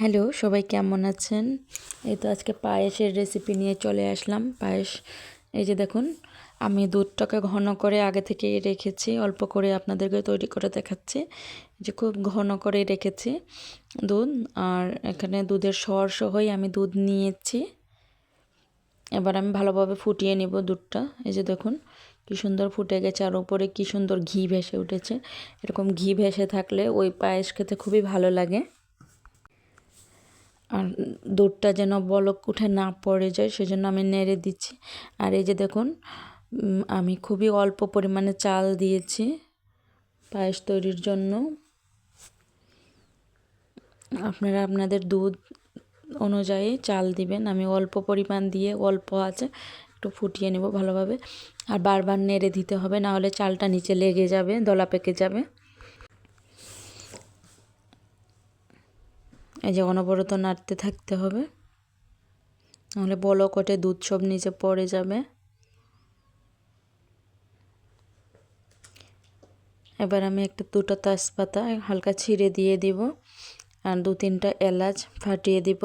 Hello, সবাই কেমন আছেন? এই তো আজকে পায়েসের রেসিপি নিয়ে চলে আসলাম। পায়েস, এই যে দেখুন, আমি দুধটাকে ঘন করে আগে থেকে রেখেছি, অল্প করে আপনাদেরকে তৈরি করে দেখাচ্ছি। যে খুব ঘন করে রেখেছি দুধ, আর এখানে দুধের সর সহই আমি দুধ নিয়েছি। এবার আমি ভালোভাবে ফুটিয়ে নিব দুধটা। এই যে দেখুন, কি সুন্দর ফুটে গেছে, আর উপরে কি সুন্দর ঘি ভেসে উঠেছে। এরকম ঘি ভেসে থাকলে ওই পায়েস খেতে খুবই ভালো লাগে। আর দুধটা যেন বলক উঠে না পড়ে যায়, সেজন্য আমি নেড়ে দিচ্ছি। আর এই যে দেখুন আমি খুবই অল্প পরিমাণে চাল দিয়েছি পায়েস তৈরির জন্য। আপনারা আপনাদের দুধ অনুযায়ী চাল দিবেন। আমি অল্প পরিমাণ দিয়ে অল্প আছে, একটু ফুটিয়ে নেব ভালোভাবে। আর বারবার নেড়ে দিতে হবে না হলে চালটা নিচে লেগে যাবে, দলা পেকে যাবে। এই যে অনবরত নাড়তে থাকতে হবে। নাহলে বলো কটে দুধ সব নিচে পড়ে যাবে। এবার আমি একটা দুটো তাজপাতা হালকা ছিঁড়ে দিয়ে দিব। আর দু তিনটা এলাচ ফাটিয়ে দিব।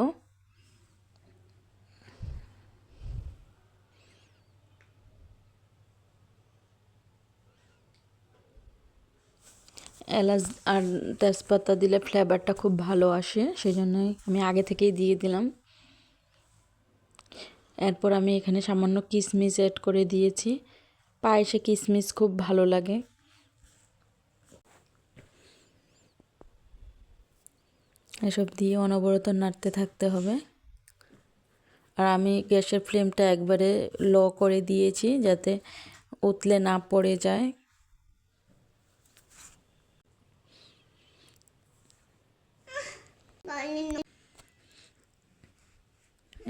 এলাচ আর তেজপাতা দিলে ফ্লেভারটা খুব ভালো আসে সেই জন্যই আমি আগে থেকেই দিয়ে দিলাম। এরপর আমি এখানে সামান্য কিশমিশ অ্যাড করে দিয়েছি। পায়েসে কিশমিশ খুব ভালো লাগে। এসব দিয়ে অনবরত নাড়তে থাকতে হবে। আর আমি গ্যাসের ফ্লেমটা একবারে লো করে দিয়েছি যাতে উতলে না পড়ে যায়।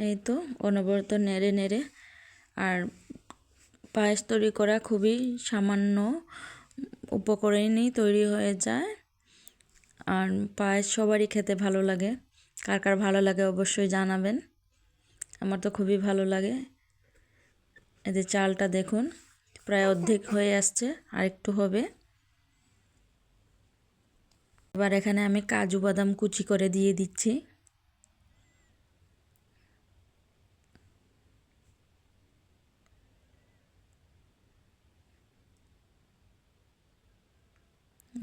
এই তো অনবরত নেড়ে নেড়ে আর পায়েস তৈরি করা খুবই সামান্য উপকরণেই তৈরি হয়ে যায়। আর পায়েস সবারই খেতে ভালো লাগে। কার কার ভালো লাগে অবশ্যই জানাবেন। আমার তো খুবই ভালো লাগে। এদের চালটা দেখুন, প্রায় অর্ধেক হয়ে আসছে আর একটু হবে। এবার এখানে আমি কাজু বাদাম কুচি করে দিয়ে দিচ্ছি।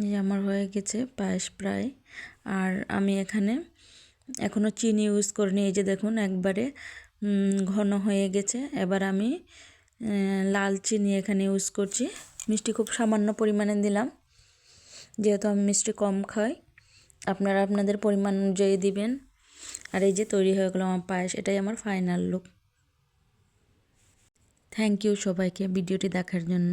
এই আমার হয়ে গেছে পায়েস প্রায় আর আমি এখানে এখনও চিনি ইউজ করিনি। এই যে দেখুন একবারে ঘন হয়ে গেছে। এবার আমি লাল চিনি এখানে ইউজ করছি। মিষ্টি খুব সামান্য পরিমাণে দিলাম। যেহেতু আমি মিষ্টি কম খাই, আপনারা আপনাদের পরিমাণ অনুযায়ী দিবেন। আর এই যে তৈরি হয়ে গেলো আমার পায়েস, এটাই আমার ফাইনাল লুক থ্যাংক ইউ সবাইকে, ভিডিওটি দেখার জন্য।